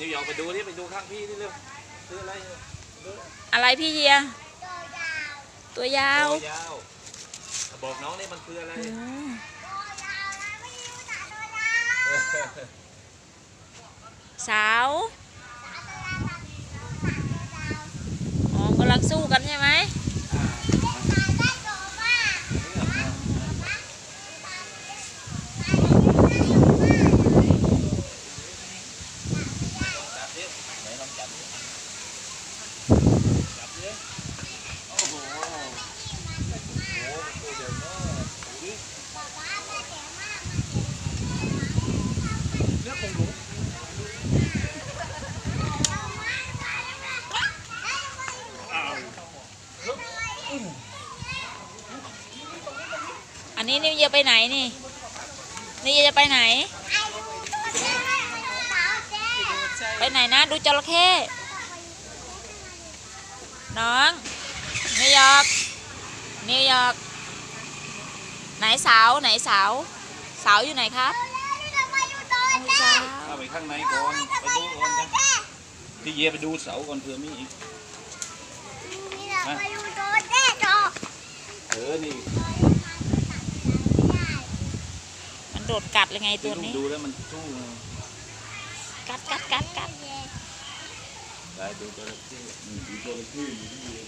นิวยอร์กไปดูนี่ไปดูข้างพี่นี่เร็วซื้ออะไรดูอะไรพี่เยีย ตัวยาว ตัวยาวบอกน้องนี่มันคืออะไรอืมสาว อ๋อกำลังสู้กันใช่ไหม จับดิไหนลองจับดิจับดิโอ้โหโอ้โหมันตัวใหญ่มากดูดิเนื้อคงหลงอ้าว อั นนี้นิวเยียไปไหนนี่นิวเยียจะไปไหน ไปไหนนะ ดูจระเข้น้องนิวยอร์กนิวยอร์กไหนสาวไหนสาว สาวอยู่ไหนครับสาวเข้าไปข้างในก่อนไปดูก่อนจ้ะพี่เยไปดูเสาก่อนเผื่อมีอีกเออนี่ มัน โดดกัดเลยไงตัตัววนี้ ดูแล้วมันสู้กัดกัดกัดกัดได้ดูจระเข้อืมดูจระเข้อยู่ที่เย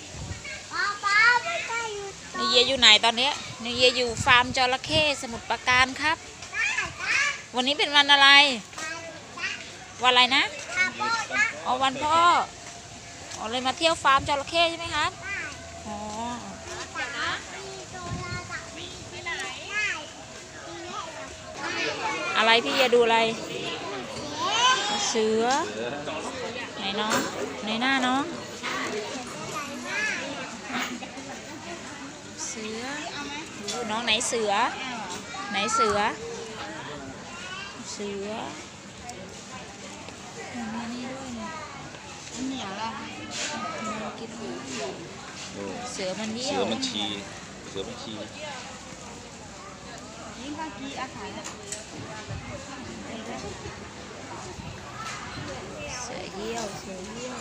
นิวเยียอยู่ไหนตอนเนี้ยนิวเยียอยู่ฟาร์มจระเข้สมุทรปราการครับ วันนี้เป็นวันอะไร วันอะไรนะอ๋อวันพ่ออ๋อเลยมาเที่ยวฟาร์มจระเข้ใช่ไหมครับอ๋อ อะไรพี่เยียดูอะไร เสือไหนน้องในหน้าน้องเสือน้องไหนเสือ ไหนเสือ เสือมีนี่ด้วยเนี่ยมันกินเสือมันเยี่ยเสือมันชีเสือมันชี เสือเยี่ยวเสือเยี่ยว